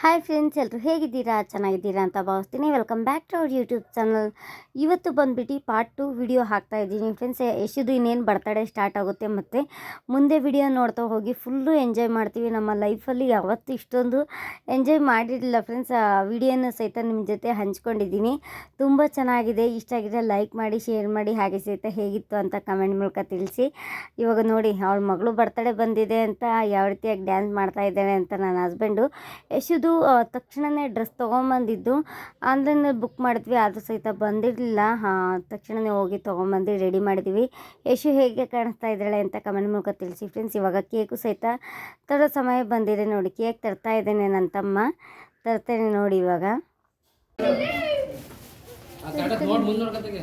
Hi friends ಎಲ್ಲರೂ ಹೇಗಿದ್ದೀರಾ? ಚೆನ್ನಾಗಿದ್ದೀರಾ ಅಂತ ಭಾವಿಸ್ತೀನಿ. Welcome back to our YouTube channel ಇವತ್ತು ಬಂದುಬಿಟ್ಟು ಪಾರ್ಟ್ ಟು ವಿಡಿಯೋ ಹಾಕ್ತಾ ಇದ್ದೀನಿ. ಫ್ರೆಂಡ್ಸ್ ಯಶುದು ಇನ್ನೇನು ಬರ್ತಡೇ ಸ್ಟಾರ್ಟ್ ಆಗುತ್ತೆ ಮತ್ತು ಮುಂದೆ ವಿಡಿಯೋ ನೋಡ್ತಾ ಹೋಗಿ ಫುಲ್ಲು ಎಂಜಾಯ್ ಮಾಡ್ತೀವಿ. ನಮ್ಮ ಲೈಫಲ್ಲಿ ಯಾವತ್ತೂ ಇಷ್ಟೊಂದು ಎಂಜಾಯ್ ಮಾಡಿರಲಿಲ್ಲ ಫ್ರೆಂಡ್ಸ್ ಆ ವಿಡಿಯೋನ ಸಹಿತ ನಿಮ್ಮ ಜೊತೆ ಹಂಚ್ಕೊಂಡಿದ್ದೀನಿ. ತುಂಬ ಚೆನ್ನಾಗಿದೆ. ಇಷ್ಟ ಆಗಿದ್ರೆ ಲೈಕ್ ಮಾಡಿ ಶೇರ್ ಮಾಡಿ, ಹಾಗೆ ಸಹಿತ ಹೇಗಿತ್ತು ಅಂತ ಕಮೆಂಟ್ ಮೂಲಕ ತಿಳಿಸಿ. ಇವಾಗ ನೋಡಿ, ಅವಳ ಮಗಳು ಬರ್ತಡೇ ಬಂದಿದೆ ಅಂತ, ಯಾವ ರೀತಿಯಾಗಿ ಡ್ಯಾನ್ಸ್ ಮಾಡ್ತಾ ಇದ್ದಾಳೆ ಅಂತ ನನ್ನ ಹಸ್ಬೆಂಡು ಯಶುದು ಆ, ತಕ್ಷಣವೇ ಡ್ರೆಸ್ ತೊಗೊಂಬಂದಿದ್ದು. ಆನ್ಲೈನಲ್ಲಿ ಬುಕ್ ಮಾಡಿದ್ವಿ ಆದರೂ ಸಹಿತ ಬಂದಿರಲಿಲ್ಲ. ಹಾಂ ತಕ್ಷಣವೇ ಹೋಗಿ ತೊಗೊಂಬಂದು ರೆಡಿ ಮಾಡಿದ್ವಿ. ಯಶು ಹೇಗೆ ಕಾಣಿಸ್ತಾ ಇದ್ದಾಳೆ ಅಂತ ಕಮೆಂಟ್ ಮೂಲಕ ತಿಳಿಸಿ ಫ್ರೆಂಡ್ಸ್. ಇವಾಗ ಕೇಕು ಸಹಿತ ತರೋ ಸಮಯ ಬಂದಿದೆ ನೋಡಿ. ಕೇಕ್ ತರ್ತಾ ಇದ್ದೇನೆ ನನ್ನ ತಮ್ಮ. ತರ್ತೇನೆ ನೋಡಿ ಇವಾಗ. ಆ ಬರೀ ನೋಡಿ ಮುಂದೆ ನೋಡ್ಕೊತಾಗೆ.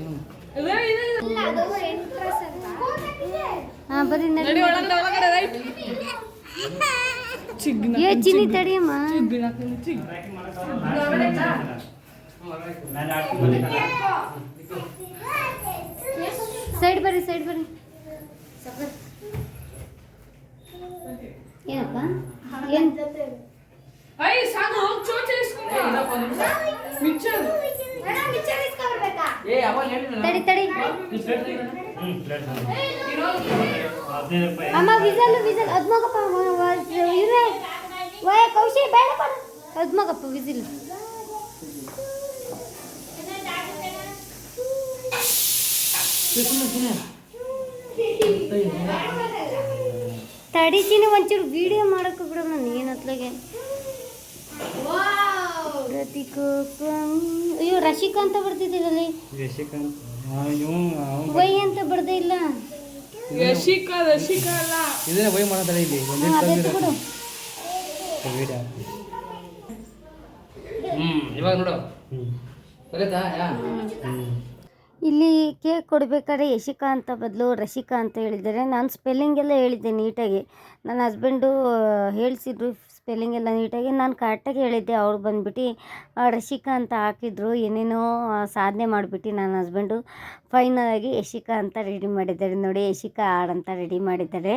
ಹಾಂ ಬರೀ ನಡಿ ಏ ಚಿನ್ನಿ ತಡಿಯಮ್ಮ. ಸೈಡ್ ಬರ್ರಿ ಸೈಡ್ ಬರ್ರಿ. ಏನಪ್ಪ? ಏನು? ಅಯ್ಯ ಸಾಕು ಹೋಗಿ ಚೋಚ ಇಸ್ಕೊಂಬ ಮಿಕ್ಸರ್ ಏ ಅವಾಗ ಹೇಳಿಲ್ಲ ತಡಿ ತಡಿ. ಅಮ್ಮ ವಿಸಲ್ ವಿಸಲ್ ಅದ್ಮಗಪ್ಪ ಇವ್ರೆ ವಯ ಕೌಶಿ ಬೇಡಪ್ಪ ಅದ್ಮಗಪ್ಪ ವಿಸಿಲ್ ತಡಿತೀನಿ ಒಂಚೂರು ವಿಡಿಯೋ ಮಾಡಕ್ಕೆ ಬಿಡ ನಾನು ಏನು ಅತ್ಲಾಗೆ ಅಯ್ಯೋ ರಶಿಕಾ ಅಂತ ಬರ್ತಿದ್ದೀರಲ್ಲಿ ವೈ ಅಂತ ಬರ್ದೇ ಇಲ್ಲ. ರಶಿಕಾ ರಶಿಕಾ ಅಲ್ಲ. ಇದನ್ನೇ ವೈ ಮಾಡತಾರೆ ಇಲ್ಲಿ. ಹಾ, ಅದೆತ್ತು ಬಿಡು ಹ್ಮ್ ಇವಾಗ ನೋಡು. ಕಲಿತಾ ಯಾ? ಇಲ್ಲಿ ಕೇಕ್ ಕೊಡ್ಬೇಕಾದ್ರೆ ಯಶಿಕಾ ಅಂತ ಬದಲು ರಶಿಕಾ ಅಂತ ಹೇಳಿದ್ದಾರೆ. ನಾನು ಸ್ಪೆಲ್ಲಿಂಗ್ ಎಲ್ಲ ಹೇಳಿದ್ದೆ ನೀಟಾಗಿ. ನನ್ನ ಹಸ್ಬೆಂಡು ಹೇಳಿಸಿದ್ರು ಸ್ಪೆಲ್ಲಿಂಗ್ ಎಲ್ಲ ನೀಟಾಗಿ ನಾನು ಕರೆಕ್ಟಾಗಿ ಹೇಳಿದ್ದೆ. ಅವ್ರು ಬಂದ್ಬಿಟ್ಟು ರಶಿಕಾ ಅಂತ ಹಾಕಿದ್ರು. ಏನೇನೋ ಸಾಧನೆ ಮಾಡಿಬಿಟ್ಟು ನನ್ನ ಹಸ್ಬೆಂಡು ಫೈನಲಾಗಿ ಯಶಿಕಾ ಅಂತ ರೆಡಿ ಮಾಡಿದ್ದಾರೆ. ನೋಡಿ, ಯಶಿಕಾ ಹಾಡಂತ ರೆಡಿ ಮಾಡಿದ್ದಾರೆ.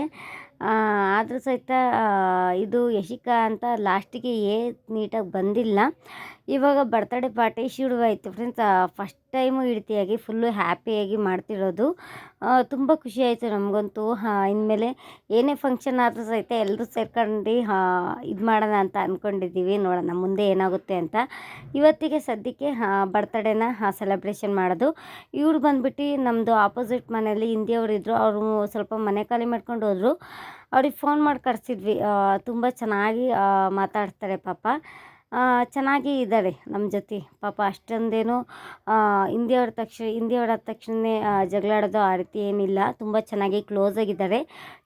ಆದರೂ ಸಹಿತ ಇದು ಯಶಿಕಾ ಅಂತ ಲಾಸ್ಟಿಗೆ ಏ ನೀಟಾಗಿ ಬಂದಿಲ್ಲ. ಇವಾಗ ಬರ್ತಡೇ ಪಾರ್ಟಿ ಶುರುವಾಯಿತು ಫ್ರೆಂಡ್ಸ್ ಫಸ್ಟ್ ಟೈಮು ಈ ರೀತಿಯಾಗಿ ಫುಲ್ಲು ಹ್ಯಾಪಿಯಾಗಿ ಮಾಡ್ತಿರೋದು. ತುಂಬ ಖುಷಿ ಆಯಿತು ನಮಗಂತೂ. ಇನ್ಮೇಲೆ ಏನೇ ಫಂಕ್ಷನ್ ಆದರೂ ಸಹಿತ ಎಲ್ಲರೂ ಸೇರ್ಕೊಂಡು ಇದು ಮಾಡೋಣ ಅಂತ ಅಂದ್ಕೊಂಡಿದ್ದೀವಿ ನೋಡೋಣ, ಮುಂದೆ ಏನಾಗುತ್ತೆ ಅಂತ. ಇವತ್ತಿಗೆ ಸದ್ಯಕ್ಕೆ ಬರ್ತಡೇನ ಸೆಲೆಬ್ರೇಷನ್ ಮಾಡೋದು. ಇವ್ರು ಬಂದ್ಬಿಟ್ಟು ನಮ್ಮದು ಆಪೋಸಿಟ್ ಮನೆಯಲ್ಲಿ ಹಿಂದಿಯವರು ಇದ್ದರು ಅವರು ಸ್ವಲ್ಪ ಮನೆ ಖಾಲಿ ಮಾಡ್ಕೊಂಡು ಹೋದರು. ಅವ್ರಿಗೆ ಫೋನ್ ಮಾಡಿ ಕರೆಸಿದ್ವಿ. ತುಂಬ ಚೆನ್ನಾಗಿ ಮಾತಾಡ್ತಾರೆ ಪಾಪ. ಚೆನ್ನಾಗಿ ಇದ್ದಾರೆ ನಮ್ಮ ಜೊತೆ. ಪಾಪ ಅಷ್ಟೊಂದೇನು ಹಿಂದಿಯವ್ರ ತಕ್ಷಣ ಹಿಂದಿಯವ್ರ ಆದ ತಕ್ಷಣವೇ ಜಗಳಾಡೋದು ಆ ರೀತಿ ಏನಿಲ್ಲ. ತುಂಬ ಚೆನ್ನಾಗಿ ಕ್ಲೋಸ್ ಆಗಿದ್ದಾರೆ.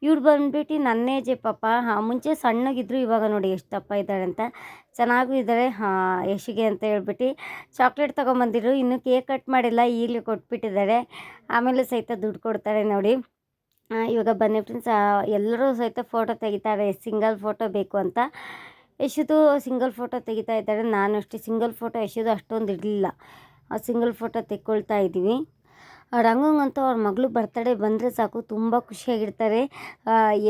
ಇವ್ರು ಬಂದ್ಬಿಟ್ಟು ನನ್ನ ಏಜೆ ಪಾಪ. ಹಾಂ, ಮುಂಚೆ ಸಣ್ಣಗಿದ್ರು, ಇವಾಗ ನೋಡಿ ಎಷ್ಟು ದಪ್ಪ ಇದ್ದಾರೆ ಅಂತ. ಚೆನ್ನಾಗೂ ಇದ್ದಾರೆ. ಯಶಿಗೆ ಅಂತ ಹೇಳ್ಬಿಟ್ಟು ಚಾಕ್ಲೇಟ್ ತೊಗೊಂಬಂದಿರು ಇನ್ನೂ ಕೇಕ್ ಕಟ್ ಮಾಡಿಲ್ಲ, ಈಗಲೇ ಕೊಟ್ಬಿಟ್ಟಿದ್ದಾರೆ. ಆಮೇಲೆ ಸಹಿತ ದುಡ್ಡು ಕೊಡ್ತಾರೆ ನೋಡಿ. ಇವಾಗ ಬನ್ನಿ ಫ್ರೆಂಡ್ಸ್ ಎಲ್ಲರೂ ಸಹಿತ ಫೋಟೋ ತೆಗಿತಾರೆ. ಸಿಂಗಲ್ ಫೋಟೋ ಬೇಕು ಅಂತ. ಯಶುದು ಸಿಂಗಲ್ ಫೋಟೋ ತೆಗಿತಾ ಇದ್ದಾರೆ? ನಾನು ಅಷ್ಟೇ ಸಿಂಗಲ್ ಫೋಟೋ ಯಶುದು ಅಷ್ಟೊಂದು ಇರಲಿಲ್ಲ ಸಿಂಗಲ್ ಫೋಟೋ ತೆಕ್ಕೊಳ್ತಾ ಇದ್ದೀವಿ. ರಂಗಂಗಂತೂ ಅವ್ರ ಮಗಳು ಬರ್ತಡೇ ಬಂದರೆ ಸಾಕು, ತುಂಬ ಖುಷಿಯಾಗಿರ್ತಾರೆ.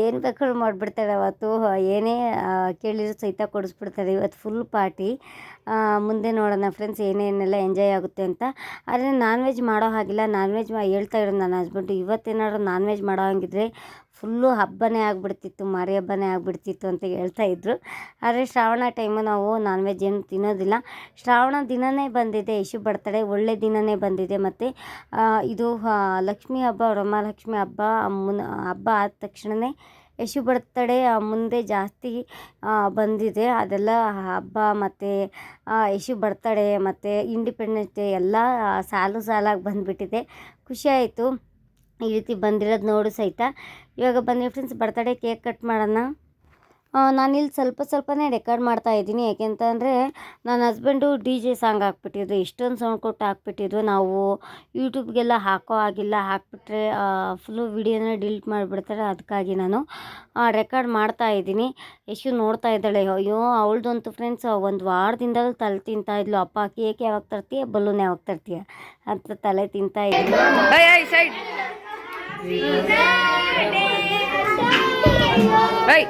ಏನು ಬೇಕಾದ್ರೂ ಮಾಡಿಬಿಡ್ತಾರೆ ಅವತ್ತು. ಏನೇ ಕೇಳಿದ್ರು ಸಹಿತ ಕೊಡಿಸ್ಬಿಡ್ತಾರೆ ಇವತ್ತು ಫುಲ್ ಪಾರ್ಟಿ ಮುಂದೆ ನೋಡೋಣ ಫ್ರೆಂಡ್ಸ್ ಏನೇನೆಲ್ಲ ಎಂಜಾಯ್ ಆಗುತ್ತೆ ಅಂತ. ಆದರೆ ನಾನ್ ವೆಜ್ ಮಾಡೋ ಹಾಗಿಲ್ಲ. ನಾನ್ ವೆಜ್ ಹೇಳ್ತಾ ಇರೋದು ನನ್ನ ಹಸ್ಬೆಂಡು ಇವತ್ತೇನಾದ್ರೂ ನಾನ್ ವೆಜ್ ಮಾಡೋ ಹಂಗಿದ್ರೆ ಫುಲ್ಲು ಹಬ್ಬನೇ ಆಗಿಬಿಡ್ತಿತ್ತು, ಮಾರಿ ಹಬ್ಬನೇ ಆಗಿಬಿಡ್ತಿತ್ತು ಅಂತ ಹೇಳ್ತಾ ಇದ್ರು. ಆದರೆ ಶ್ರಾವಣ ಟೈಮು ನಾವು ನಾನ್ ವೆಜ್ ಏನು ತಿನ್ನೋದಿಲ್ಲ. ಶ್ರಾವಣ ದಿನವೇ ಬಂದಿದೆ, ಯಶು ಬರ್ತಡೆ ಒಳ್ಳೆ ದಿನನೇ ಬಂದಿದೆ. ಮತ್ತು ಇದು ಲಕ್ಷ್ಮಿ ಹಬ್ಬ ವರಮಹಾಲಕ್ಷ್ಮಿ ಹಬ್ಬ ಮುನ್ ಹಬ್ಬ ಆದ ತಕ್ಷಣವೇ ಯಶು ಬರ್ತಡೇ ಮುಂದೆ ಜಾಸ್ತಿ ಬಂದಿದೆ. ಅದೆಲ್ಲ ಹಬ್ಬ ಮತ್ತು ಯಶು ಬರ್ತಡೇ ಮತ್ತು ಇಂಡಿಪೆಂಡೆನ್ಸ್ ಡೇ ಎಲ್ಲ ಸಾಲು ಸಾಲಾಗಿ ಬಂದುಬಿಟ್ಟಿದೆ. ಖುಷಿಯಾಯಿತು ಈ ರೀತಿ ಬಂದಿರೋದು ನೋಡು ಸಹಿತ ಇವಾಗ ಬನ್ನಿ ಫ್ರೆಂಡ್ಸ್ ಬರ್ತಡೇ ಕೇಕ್ ಕಟ್ ಮಾಡೋಣ. ನಾನಿಲ್ಲಿ ಸ್ವಲ್ಪ ಸ್ವಲ್ಪನೇ ರೆಕಾರ್ಡ್ ಮಾಡ್ತಾ ಇದ್ದೀನಿ. ಯಾಕೆಂತಂದರೆ ನನ್ನ ಹಸ್ಬೆಂಡು ಡಿ ಜೆ ಸಾಂಗ್ ಹಾಕ್ಬಿಟ್ಟಿದ್ರು. ಇಷ್ಟೊಂದು ಸೌಂಡ್ ಕೊಟ್ಟು ಹಾಕ್ಬಿಟ್ಟಿದ್ರು. ನಾವು ಯೂಟ್ಯೂಬ್ಗೆಲ್ಲ ಹಾಕೋ ಆಗಿಲ್ಲ ಹಾಕ್ಬಿಟ್ರೆ ಫುಲ್ಲು ವಿಡಿಯೋನ ಡಿಲೀಟ್ ಮಾಡಿಬಿಡ್ತಾರೆ. ಅದಕ್ಕಾಗಿ ನಾನು ರೆಕಾರ್ಡ್ ಮಾಡ್ತಾ ಇದ್ದೀನಿ. ಯಶು ನೋಡ್ತಾ ಇದ್ದಾಳೆ. ಅಯ್ಯೋ ಅವಳದಂತೂ ಫ್ರೆಂಡ್ಸ್ ಒಂದು ವಾರದಿಂದಲೂ ತಲೆ ತಿಂತಾ ಇದ್ಲು. ಅಪ್ಪ ಕೇಕ್ ಯಾವಾಗ ತರ್ತೀಯ? ಬಲೂನ್ ಯಾವಾಗ ತರ್ತೀಯ? ಅಂತ ತಲೆ ತಿಂತಾ ಇದ್ಲು. ಸೈಡ್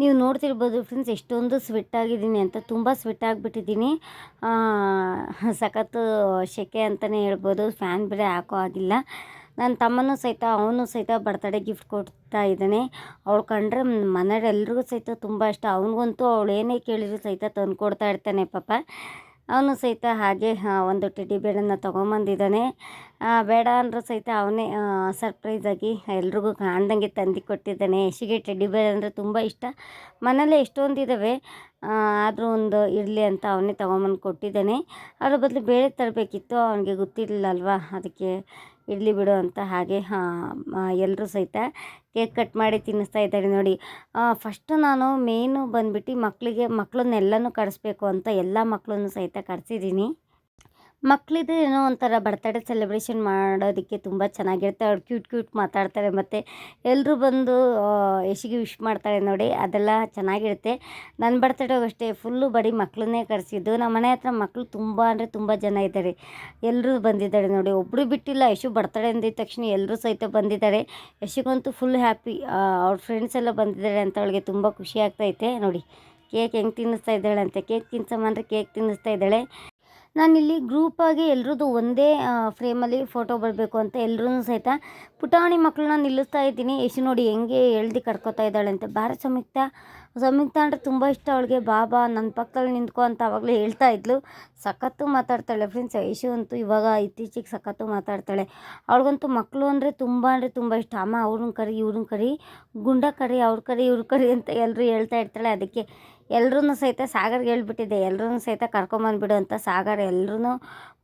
ನೀವು ನೋಡ್ತಿರ್ಬೋದು ಫ್ರೆಂಡ್ಸ್ ಎಷ್ಟೊಂದು ಸ್ವೆಟ್ ಆಗಿದ್ದೀನಿ ಅಂತ, ತುಂಬ ಸ್ವೆಟ್ ಆಗಿಬಿಟ್ಟಿದ್ದೀನಿ. ಸಖತ್ತು ಶೆಕೆ ಅಂತಲೇ ಹೇಳ್ಬೋದು ಫ್ಯಾನ್ ಬೇರೆ ಹಾಕೋ ಆಗಿಲ್ಲ ನನ್ನ ತಮ್ಮನೂ ಸಹಿತ, ಅವನು ಸಹಿತ ಬರ್ತಡೇ ಗಿಫ್ಟ್ ಕೊಡ್ತಾ ಇದ್ದಾನೆ. ಅವಳು ಕಂಡ್ರೆ ಮನೆಯವ್ರು ಎಲ್ರಿಗೂ ಸಹಿತ ತುಂಬ ಇಷ್ಟ. ಅವನಿಗಂತೂ ಅವಳು ಏನೇ ಕೇಳಿದ್ರು ಸಹಿತ ತಂದು ಕೊಡ್ತಾ ಇರ್ತಾನೆ ಪಾಪ. ಅವನು ಸಹಿತ ಹಾಗೆ ಒಂದು ಟೆಡಿ ಬೇಡನ್ನು ತೊಗೊಂಬಂದಿದ್ದಾನೆ. ಬೇಡ ಅಂದರೂ ಸಹಿತ ಅವನೇ ಸರ್ಪ್ರೈಸಾಗಿ ಎಲ್ರಿಗೂ ಕಾಣ್ದಂಗೆ ತಂದು ಕೊಟ್ಟಿದ್ದಾನೆ. ಯಶಿಗೆ ಟೆಡಿ ಬೇಡ ಅಂದರೆ ತುಂಬ ಇಷ್ಟ. ಮನೇಲಿ ಎಷ್ಟೊಂದು ಇದ್ದಾವೆ ಆದರೂ ಒಂದು ಇರಲಿ ಅಂತ ಅವನೇ ತೊಗೊಂಬಂದು ಕೊಟ್ಟಿದ್ದಾನೆ. ಅದ್ರ ಬದಲು ಬೇರೆ ತರಬೇಕಿತ್ತು, ಅವನಿಗೆ ಗೊತ್ತಿರಲಿಲ್ಲ ಅಲ್ವಾ? ಅದಕ್ಕೆ ಇರಲಿ ಬಿಡು ಅಂತ ಹಾಗೆ ಎಲ್ಲರೂ ಸಹಿತ ಕೇಕ್ ಕಟ್ ಮಾಡಿ ತಿನ್ನಿಸ್ತಾ ಇದ್ದಾರೆ ನೋಡಿ. ಫಸ್ಟು ನಾನು ಮೇನು ಬಂದ್ಬಿಟ್ಟು ಮಕ್ಕಳಿಗೆ ಮಕ್ಕಳನ್ನೆಲ್ಲನೂ ಕರೆಸ್ಬೇಕು ಅಂತ ಎಲ್ಲ ಮಕ್ಕಳನ್ನು ಸಹಿತ ಕರೆಸಿದ್ದೀನಿ. ಮಕ್ಕಳಿದು ಏನೋ ಒಂಥರ ಬರ್ತಡೇ ಸೆಲೆಬ್ರೇಷನ್ ಮಾಡೋದಕ್ಕೆ ತುಂಬ ಚೆನ್ನಾಗಿರುತ್ತೆ. ಅವ್ರು ಕ್ಯೂಟ್ ಕ್ಯೂಟ್ ಮಾತಾಡ್ತಾರೆ ಮತ್ತು ಎಲ್ಲರೂ ಬಂದು ಯಶಿಗೆ ವಿಶ್ ಮಾಡ್ತಾರೆ ನೋಡಿ, ಅದೆಲ್ಲ ಚೆನ್ನಾಗಿರುತ್ತೆ. ನನ್ನ ಬರ್ತಡೇಗೂ ಅಷ್ಟೇ ಫುಲ್ಲು ಬರೀ ಮಕ್ಕಳನ್ನೇ ಕರೆಸಿದ್ದು. ನಮ್ಮ ಮನೆ ಹತ್ರ ಮಕ್ಕಳು ತುಂಬ ಅಂದರೆ ತುಂಬ ಜನ ಇದ್ದಾರೆ. ಎಲ್ಲರೂ ಬಂದಿದ್ದಾರೆ ನೋಡಿ. ಒಬ್ಬರು ಬಿಟ್ಟಿಲ್ಲ, ಯಶು ಬರ್ತಡೇ ಅಂದಿದ ತಕ್ಷಣ ಎಲ್ಲರೂ ಸಹಿತ ಬಂದಿದ್ದಾರೆ. ಯಶಿಗಂತೂ ಫುಲ್ ಹ್ಯಾಪಿ ಅವ್ರ ಫ್ರೆಂಡ್ಸ್ ಎಲ್ಲ ಬಂದಿದ್ದಾರೆ ಅಂತ ಅವಳಿಗೆ ತುಂಬ ಖುಷಿ ಆಗ್ತೈತೆ ನೋಡಿ. ಕೇಕ್ ಹೆಂಗೆ ತಿನ್ನಿಸ್ತಾ ಇದ್ದಾಳೆ ಅಂತ. ಕೇಕ್ ತಿನ್ಸಮ್ಮ ಅಂದರೆ ಕೇಕ್ ತಿನ್ನಿಸ್ತಾ ಇದ್ದಾಳೆ. ನಾನಿಲ್ಲಿ ಗ್ರೂಪಾಗಿ ಎಲ್ರದ್ದು ಒಂದೇ ಫ್ರೇಮಲ್ಲಿ ಫೋಟೋ ಬರಬೇಕು ಅಂತ ಎಲ್ಲರೂ ಸಹಿತ ಪುಟಾಣಿ ಮಕ್ಕಳನ್ನ ನಿಲ್ಲಿಸ್ತಾ ಇದ್ದೀನಿ. ಯಶು ನೋಡಿ ಹೆಂಗೆ ಎಳ್ದು ಕರ್ಕೋತಾ ಇದ್ದಾಳೆ ಅಂತ. ಭಾರತ್ ಸಂಯುಕ್ತ ಸಂಯುಕ್ತ ಅಂದರೆ ತುಂಬ ಇಷ್ಟ ಅವಳಿಗೆ. ಬಾಬಾ ನನ್ನ ಪಕ್ಕದಲ್ಲಿ ನಿಂತ್ಕೊ ಅಂತ ಆವಾಗಲೇ ಹೇಳ್ತಾ ಇದ್ಲು. ಸಖತ್ತು ಮಾತಾಡ್ತಾಳೆ ಫ್ರೆಂಡ್ಸ್ ಯಶು ಅಂತೂ ಇವಾಗ ಇತ್ತೀಚೆಗೆ ಸಖತ್ತು ಮಾತಾಡ್ತಾಳೆ. ಅವಳಿಗಂತೂ ಮಕ್ಕಳು ಅಂದರೆ ತುಂಬ ಅಂದರೆ ತುಂಬ ಇಷ್ಟ. ಅಮ್ಮ, ಅವ್ರನ್ನ ಕರಿ, ಇವ್ರನ್ನ ಕರಿ, ಗುಂಡ ಕರಿ, ಅವ್ರ ಕರಿ, ಇವ್ರ ಕರಿ ಅಂತ ಎಲ್ಲರೂ ಹೇಳ್ತಾ ಇರ್ತಾಳೆ. ಅದಕ್ಕೆ ಎಲ್ಲರೂ ಸಹಿತ ಸಾಗರ್ಗೆ ಹೇಳ್ಬಿಟ್ಟಿದ್ದೆ ಎಲ್ಲರೂ ಸಹಿತ ಕರ್ಕೊಂಬಂದ್ಬಿಡು ಅಂತ. ಸಾಗರ್ ಎಲ್ಲರೂ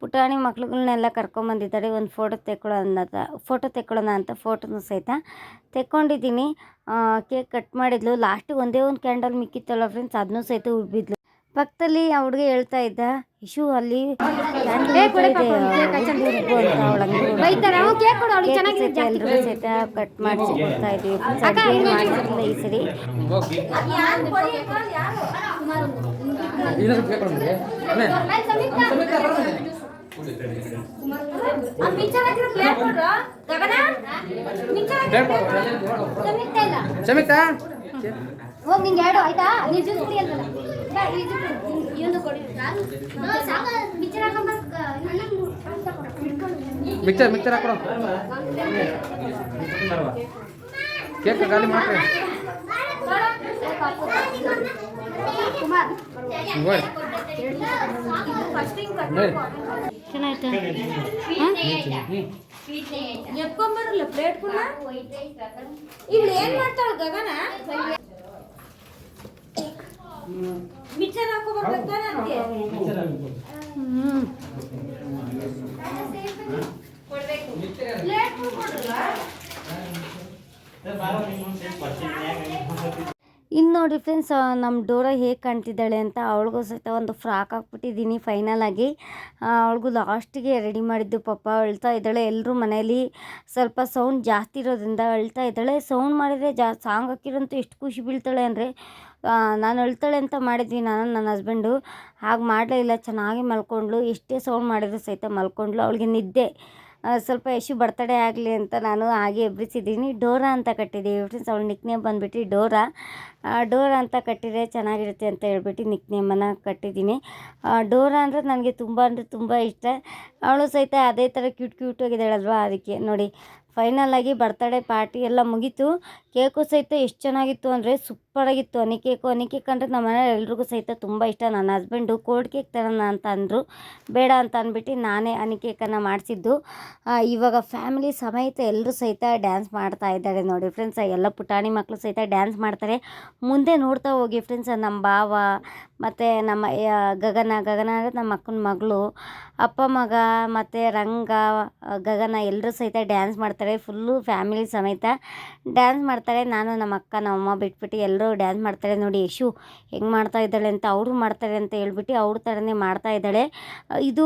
ಪುಟಾಣಿ ಮಕ್ಳುಗಳನ್ನೆಲ್ಲ ಕರ್ಕೊಂಬಂದಿದ್ದಾರೆ ಒಂದು ಫೋಟೋ ತೆಕ್ಕೊಳ್ಳೋಣ ಫೋಟೋ ತೆಕ್ಕೊಳ್ಳೋಣ ಅಂತ ಫೋಟೋನು ಸಹಿತ ತೆಕ್ಕೊಂಡಿದ್ದೀನಿ. ಕೇಕ್ ಕಟ್ ಮಾಡಿದ್ಲು. ಲಾಸ್ಟಿಗೆ ಒಂದೇ ಒಂದು ಕ್ಯಾಂಡಲ್ ಮಿಕ್ಕಿತ್ತಲ್ಲ ಫ್ರೆಂಡ್ಸ್ ಅದನ್ನೂ ಸಹಿತ ಉಬ್ಬಿದ್ಲು. ಪಕ್ಕದಲ್ಲಿ ಆ ಹುಡುಗ ಹೇಳ್ತಾ ಇದ್ದ ಇಶು ಅಲ್ಲಿ ಸಹಿತ ಕಟ್ ಮಾಡಿಸಿ ಕೊಡ್ತಾ ಇದೀವಿ. ಮಾಡಿಸಿಲ್ಲ ಈ ಸರಿ. ಹೋಗಿ ನಿಂಗೆ ಎರಡು ಆಯ್ತಾ? ನೀನು ಮಿಕ್ಸರ್ ಮಿಕ್ಸರ್ ಹಾಕೊಡು ಕೇಕ್ ಖಾಲಿ ಮಾಡ್ರಿ ಎತ್ಕೊಂಬರಲ್ಲ ಪ್ಲೇಟ್ ಕೂಡ ಇವಳು ಏನ್ ಮಾಡ್ತಾಳ ಗಗನ? ಇನ್ನು ನೋಡಿ ಫ್ರೆಂಡ್ಸ್ ನಮ್ಮ ಡೋರ ಹೇಗೆ ಕಾಣ್ತಿದ್ದಾಳೆ ಅಂತ ಅವಳಿಗೂ ಸಹಿತ ಒಂದು ಫ್ರಾಕ್ ಹಾಕ್ಬಿಟ್ಟಿದ್ದೀನಿ ಫೈನಲ್ ಆಗಿ. ಅವಳಿಗೂ ಲಾಸ್ಟಿಗೆ ರೆಡಿ ಮಾಡಿದ್ದು ಪಾಪ, ಅಳ್ತಾ ಇದ್ದಾಳೆ. ಎಲ್ಲರೂ ಮನೇಲಿ ಸ್ವಲ್ಪ ಸೌಂಡ್ ಜಾಸ್ತಿ ಇರೋದ್ರಿಂದ ಅಳ್ತಾ ಇದ್ದಾಳೆ. ಸೌಂಡ್ ಮಾಡಿದರೆ ಜಾ ಸಾಂಗ್ ಹಾಕಿರೋಂತೂ ಎಷ್ಟು ಖುಷಿ ಬೀಳ್ತಾಳೆ ಅಂದರೆ ನಾನು ಅಳ್ತಾಳೆ ಅಂತ ಮಾಡಿದ್ವಿ ನಾನು, ನನ್ನ ಹಸ್ಬೆಂಡು ಹಾಗೆ ಮಾಡಲೇ ಇಲ್ಲ, ಚೆನ್ನಾಗಿ ಮಲ್ಕೊಂಡ್ಳು ಎಷ್ಟೇ ಸೌಂಡ್ ಮಾಡಿದ್ರು ಸಹಿತ ಮಲ್ಕೊಂಡ್ಳು ಅವಳಿಗೆ ನಿದ್ದೆ ಸ್ವಲ್ಪ ಯಶು ಬರ್ತಡೇ ಆಗಲಿ ಅಂತ ನಾನು ಹಾಗೆ ಎಬ್ಬಿಸಿದ್ದೀನಿ. ಡೋರಾ ಅಂತ ಕಟ್ಟಿದ್ದೀವಿ. ಫ್ರೆಂಡ್ಸ್ ಅವಳು ನಿಕ್ನೇ ಬಂದುಬಿಟ್ಟು ಡೋರಾ. ಡೋರಾ ಅಂತ ಕಟ್ಟಿದರೆ ಚೆನ್ನಾಗಿರುತ್ತೆ ಅಂತ ಹೇಳ್ಬಿಟ್ಟು ನಿಕ್ ನೇಮನ್ನು ಕಟ್ಟಿದ್ದೀನಿ ಡೋರಾ ಅಂದರೆ ನನಗೆ ತುಂಬ ಅಂದರೆ ತುಂಬ ಇಷ್ಟ. ಅವಳು ಸಹಿತ ಅದೇ ಥರ ಕ್ಯೂಟ್ ಕ್ಯೂಟ್ ಆಗಿದ್ದಾಳಲ್ವಾ ಅದಕ್ಕೆ. ನೋಡಿ ಫೈನಲ್ ಆಗಿ ಬರ್ತಡೇ ಪಾರ್ಟಿ ಎಲ್ಲ ಮುಗೀತು. ಕೇಕು ಸಹಿತ ಎಷ್ಟು ಚೆನ್ನಾಗಿತ್ತು ಅಂದರೆ ಸೂಪರಾಗಿತ್ತು. ಅನಿ ಕೇಕು ಅನಿ ಕೇಕ್ ಅಂದರೆ ನಮ್ಮ ಮನೇಲಿ ಎಲ್ರಿಗೂ ಸಹಿತ ತುಂಬ ಇಷ್ಟ. ನನ್ನ ಹಸ್ಬೆಂಡು ಕೋಲ್ಡ್ ಕೇಕ್ ತರೋಣ ಅಂತ ಅಂದರು. ಬೇಡ ಅಂತ ಅಂದ್ಬಿಟ್ಟು ನಾನೇ ಅನಿ ಕೇಕನ್ನು ಮಾಡಿಸಿದ್ದು. ಇವಾಗ ಫ್ಯಾಮಿಲಿ ಸಮೇತ ಎಲ್ಲರೂ ಸಹಿತ ಡ್ಯಾನ್ಸ್ ಮಾಡ್ತಾ ಇದ್ದಾರೆ ನೋಡಿ ಫ್ರೆಂಡ್ಸ್. ಎಲ್ಲ ಪುಟಾಣಿ ಮಕ್ಕಳು ಸಹಿತ ಡ್ಯಾನ್ಸ್ ಮಾಡ್ತಾರೆ. ಮುಂದೆ ನೋಡ್ತಾ ಹೋಗಿ ಫ್ರೆಂಡ್ಸ್ ನಮ್ಮ ಭಾವ ಮತ್ತು ನಮ್ಮ ಗಗನ ಗಗನ ಅಂದರೆ ನಮ್ಮ ಅಕ್ಕನ ಮಗಳು, ಅಪ್ಪ ಮಗ ಮತ್ತು ರಂಗ, ಗಗನ ಎಲ್ಲರೂ ಸಹಿತ ಡ್ಯಾನ್ಸ್ ಮಾಡ್ತಾರೆ ಫುಲ್ಲು ಫ್ಯಾಮಿಲಿ ಸಮೇತ ಡ್ಯಾನ್ಸ್ ಮಾಡ್ತಾರೆ. ನಾನು ನಮ್ಮ ಅಕ್ಕ ನಮ್ಮಮ್ಮ ಬಿಟ್ಬಿಟ್ಟು ಎಲ್ಲರೂ ಡ್ಯಾನ್ಸ್ ಮಾಡ್ತಾರೆ. ನೋಡಿ ಯಶು ಹೆಂಗೆ ಮಾಡ್ತಾ ಇದ್ದಾಳೆ ಅಂತ, ಅವರು ಮಾಡ್ತಾರೆ ಅಂತ ಹೇಳ್ಬಿಟ್ಟು ಅವ್ರ ಥರನೇ ಮಾಡ್ತಾ ಇದ್ದಾಳೆ. ಇದು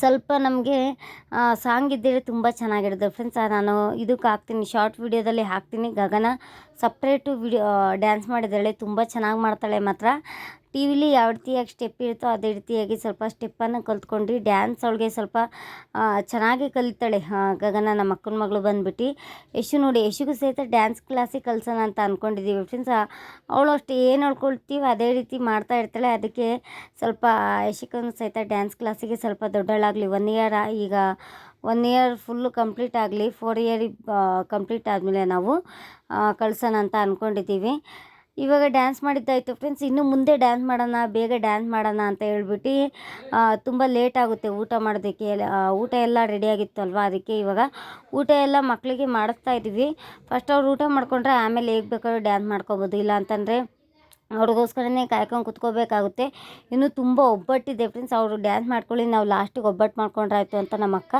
ಸ್ವಲ್ಪ ನಮಗೆ ಸಾಂಗ್ ಇದ್ದರೆ ತುಂಬ ಚೆನ್ನಾಗಿರುತ್ತೆ. ಫ್ರೆಂಡ್ಸ್ ನಾನು ಇದಕ್ಕೆ ಹಾಕ್ತೀನಿ. ಶಾರ್ಟ್ ವೀಡಿಯೋದಲ್ಲಿ ಹಾಕ್ತೀನಿ. ಗಗನ ಸಪ್ರೇಟು ವಿಡಿಯೋ ಡ್ಯಾನ್ಸ್ ಮಾಡಿದ್ದಾಳೆ ತುಂಬ ಚೆನ್ನಾಗಿ ಮಾಡ್ತಾಳೆ ಮಾತ್ರ. ಟಿ ವಿಲಿ ಯಾವ ರೀತಿಯಾಗಿ ಸ್ಟೆಪ್ ಇರುತ್ತೋ ಅದೇ ರೀತಿಯಾಗಿ ಸ್ವಲ್ಪ ಸ್ಟೆಪ್ಪನ್ನು ಕಲ್ತ್ಕೊಂಡು ಡ್ಯಾನ್ಸ್ ಅವಳಿಗೆ ಸ್ವಲ್ಪ ಚೆನ್ನಾಗಿ ಕಲಿತಾಳೆ. ಗಗನ ನಮ್ಮ ಅಕ್ಕನ ಮಗಳು ಬಂದ್ಬಿಟ್ಟು, ಯಶು ನೋಡಿ, ಯಶುಗೂ ಸಹಿತ ಡ್ಯಾನ್ಸ್ ಕ್ಲಾಸಿಗೆ ಕಲಿಸೋಣ ಅಂತ ಅಂದ್ಕೊಂಡಿದ್ದೀವಿ ಫ್ರೆಂಡ್ಸ್ ಅವಳು ಅಷ್ಟು ಏನು ಹೇಳ್ಕೊಳ್ತೀವಿ ಅದೇ ರೀತಿ ಮಾಡ್ತಾ ಇರ್ತಾಳೆ. ಅದಕ್ಕೆ ಸ್ವಲ್ಪ ಯಶಿಕನು ಸಹಿತ ಡ್ಯಾನ್ಸ್ ಕ್ಲಾಸಿಗೆ ಸ್ವಲ್ಪ ದೊಡ್ಡಳಾಗಲಿ. ಒನ್ ಇಯರ್ ಈಗ ಒನ್ ಇಯರ್ ಫುಲ್ಲು ಕಂಪ್ಲೀಟ್ ಆಗಲಿ. ಫೋರ್ ಇಯರ್ ಕಂಪ್ಲೀಟ್ ಆದಮೇಲೆ ನಾವು ಕಳ್ಸೋಣ ಅಂತ ಅಂದ್ಕೊಂಡಿದ್ದೀವಿ ಇವಾಗ ಡ್ಯಾನ್ಸ್ ಮಾಡಿದ್ದಾಯಿತು ಫ್ರೆಂಡ್ಸ್ ಇನ್ನು ಮುಂದೆ ಡ್ಯಾನ್ಸ್ ಮಾಡೋಣ, ಬೇಗ ಡ್ಯಾನ್ಸ್ ಮಾಡೋಣ ಅಂತ ಹೇಳ್ಬಿಟ್ಟು ತುಂಬ ಲೇಟ್ ಆಗುತ್ತೆ ಊಟ ಮಾಡೋದಕ್ಕೆ. ಊಟ ಎಲ್ಲ ಅಲ್ವಾ ಅದಕ್ಕೆ ಇವಾಗ ಊಟ ಎಲ್ಲ ಮಕ್ಕಳಿಗೆ ಮಾಡಿಸ್ತಾ ಇದ್ದೀವಿ. ಫಸ್ಟ್ ಅವ್ರು ಊಟ ಮಾಡ್ಕೊಂಡ್ರೆ ಆಮೇಲೆ ಹೇಗೆ ಬೇಕಾದ್ರೂ ಡ್ಯಾನ್ಸ್ ಮಾಡ್ಕೊಬೋದು. ಇಲ್ಲ ಅಂತಂದರೆ ಅವ್ರಿಗೋಸ್ಕರನೇ ಕಾಯ್ಕೊಂಡು ಕುತ್ಕೋಬೇಕಾಗುತ್ತೆ. ಇನ್ನು ತುಂಬ ಒಬ್ಬಟ್ಟಿದೆ ಫ್ರೆಂಡ್ಸ್ ಅವರು ಡ್ಯಾನ್ಸ್ ಮಾಡ್ಕೊಳ್ಳಿ, ನಾವು ಲಾಸ್ಟಿಗೆ ಒಬ್ಬಟ್ಟು ಮಾಡ್ಕೊಂಡ್ರಾಯ್ತು ಅಂತ ನಮ್ಮ ಅಕ್ಕ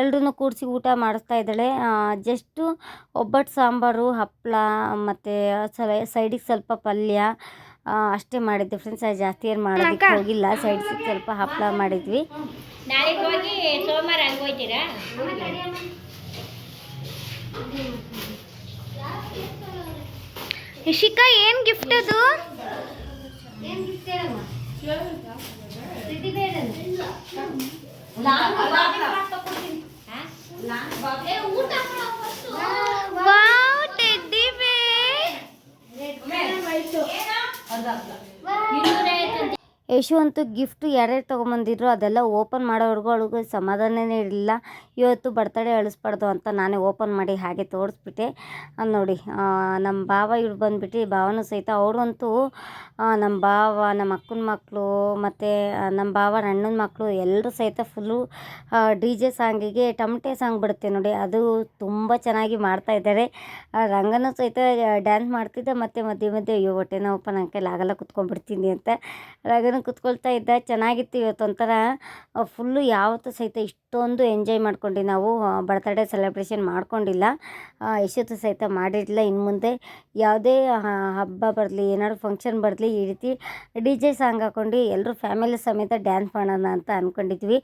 ಎಲ್ರೂ ಕೂಡಿಸಿ ಊಟ ಮಾಡಿಸ್ತಾ ಇದ್ದಾಳೆ. ಜಸ್ಟು ಒಬ್ಬಟ್ಟು ಸಾಂಬಾರು ಹಪ್ಪಳ ಮತ್ತು ಸೈಡಿಗೆ ಸ್ವಲ್ಪ ಪಲ್ಯ ಅಷ್ಟೇ ಮಾಡಿದ್ದೆ ಫ್ರೆಂಡ್ಸ್ ಜಾಸ್ತಿ ಏನು ಮಾಡೋದಕ್ಕೆ ಹೋಗಿಲ್ಲ. ಸೈಡ್ಸಿಗೆ ಸ್ವಲ್ಪ ಹಪ್ಪಳ ಮಾಡಿದ್ವಿ. ನಾಳೆ ಹೋಗಿ ಸೋಮವಾರ ಹಂಗೆ ಹೋಯ್ತೀರಾ? ಇಶಿಕಾ ಏನ್ ಗಿಫ್ಟ್ ಅದು? लहान बाबा लहान बाबा हे ऊट आपला वस्तू wow teddy bear red colour white अर्धा अर्धा ಯಶು ಅಂತೂ ಗಿಫ್ಟು ಯಾರ್ಯಾರು ತೊಗೊಂಬಂದಿದ್ರು ಅದೆಲ್ಲ ಓಪನ್ ಮಾಡೋವರೆಗೂ ಅವಳಿಗೆ ಸಮಾಧಾನನೇ ಇರಲಿಲ್ಲ. ಇವತ್ತು ಬರ್ತಡೇ, ಅಳಿಸ್ಬಾರ್ದು ಅಂತ ನಾನೇ ಓಪನ್ ಮಾಡಿ ಹಾಗೆ ತೋರಿಸ್ಬಿಟ್ಟೆ. ನೋಡಿ ನಮ್ಮ ಭಾವ ಇವ್ರು ಬಂದುಬಿಟ್ಟು ಭಾವನೂ ಸಹಿತ ಅವರಂತೂ ನಮ್ಮ ಭಾವ ನಮ್ಮ ಅಕ್ಕನ ಮಕ್ಕಳು ಮತ್ತು ನಮ್ಮ ಭಾವನ ಅಣ್ಣನ ಮಕ್ಕಳು ಎಲ್ಲರೂ ಸಹಿತ ಫುಲ್ಲು ಡಿ ಜೆ ಸಾಂಗಿಗೆ ಟಮಟೆ ಸಾಂಗ್ ಬಿಡುತ್ತೆ ನೋಡಿ, ಅದು ತುಂಬ ಚೆನ್ನಾಗಿ ಮಾಡ್ತಾ ಇದ್ದಾರೆ. ರಂಗನೂ ಸಹಿತ ಡ್ಯಾನ್ಸ್ ಮಾಡ್ತಿದ್ದೆ ಮತ್ತು ಮಧ್ಯೆ ಮಧ್ಯೆ, ಅಯ್ಯೋ ಹೊಟ್ಟೆನ ಓಪನ್ ಕೈಲಿ ಆಗಲ್ಲ ಕುತ್ಕೊಂಡ್ಬಿಡ್ತೀನಿ ಅಂತ. ರಂಗನ ಕುತ್ಕೊಳ್ತಾ ಇದ್ದ, ಚೆನ್ನಾಗಿತ್ತು ಇವತ್ತು ಒಂಥರ ಫುಲ್ಲು ಯಾವತ್ತೂ ಸಹಿತ ಇಷ್ಟೊಂದು ಎಂಜಾಯ್ ಮಾಡ್ಕೊಂಡು ನಾವು ಬರ್ತಡೇ ಸೆಲೆಬ್ರೇಷನ್ ಮಾಡ್ಕೊಂಡಿಲ್ಲ. ಎಷ್ಟೊತ್ತು ಸಹಿತ ಮಾಡಿರಲಿಲ್ಲ. ಇನ್ನು ಮುಂದೆ ಯಾವುದೇ ಹಬ್ಬ ಬರಲಿ, ಏನಾದ್ರು ಫಂಕ್ಷನ್ ಬರಲಿ, ಈ ರೀತಿ ಡಿ ಜೆ ಸಾಂಗ್ ಹಾಕ್ಕೊಂಡು ಎಲ್ಲರೂ ಫ್ಯಾಮಿಲಿ ಸಮೇತ ಡ್ಯಾನ್ಸ್ ಮಾಡೋಣ ಅಂತ ಅಂದ್ಕೊಂಡಿದ್ವಿ